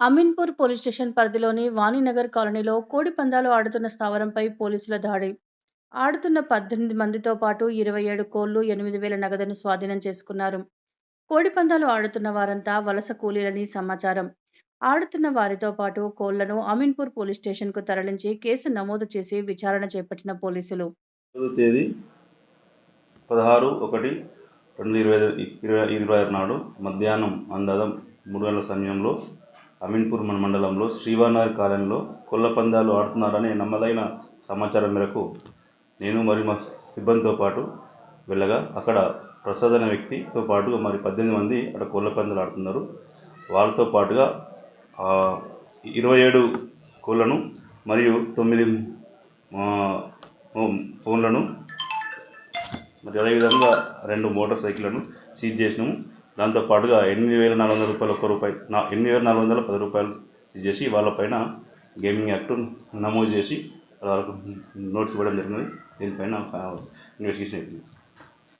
Ameenpur police station పరిధిలోని వాణినగర్ కాలనీలో కోడి పందాలు ఆడుతున్న స్థావరంపై పోలీసుల దాడి. ఆడుతున్న పద్దెనిమిది మందితో పాటు ఇరవై ఏడు కోళ్ళు ఎనిమిది వేల నగదును స్వాధీనం చేసుకున్నారు. కోడి పందాలు ఆడుతున్న వారంతా వలస కూలీలని సమాచారం. ఆడుతున్న వారితో పాటు కోళ్ళను అమీన్పూర్ పోలీస్ స్టేషన్కు తరలించి కేసు నమోదు చేసి విచారణ చేపట్టిన పోలీసులు. తేదీ పదహారు ఒకటి రెండు ఇరవై ఇరవై ఇరవై ఆరు నాడు మధ్యాహ్నం అందాదం మూడు గంటల సమయంలో అమీన్పూర్ మన మండలంలో శ్రీవానగర్ కాలనీలో కోళ్ళ పందాలు ఆడుతున్నారనే నమ్మదైన సమాచారం మేరకు నేను మరి మా సిబ్బందితో పాటు వెళ్ళగా అక్కడ ప్రసాద్ అనే వ్యక్తితో పాటుగా మరి పద్దెనిమిది మంది అక్కడ కోళ్ళ పందాలు ఆడుతున్నారు. వాళ్ళతో పాటుగా ఇరవై ఏడు కోళ్ళను మరియు తొమ్మిది ఫోన్లను మరి అదేవిధంగా రెండు మోటార్ సైకిళ్ళను సీజ్ చేసినాము. దాంతో పాటుగా ఎనిమిది వేల నాలుగు వందల రూపాయలు ఒక్క రూపాయి నా ఎనిమిది వేల నాలుగు వందల పది రూపాయలు చేసి వాళ్ళపైన గేమింగ్ యాక్ట్ నమోదు చేసి వాళ్ళకు నోటీస్ ఇవ్వడం జరిగినది దీనిపైన ఇన్వెస్టిగేషన్ అయిపోయింది.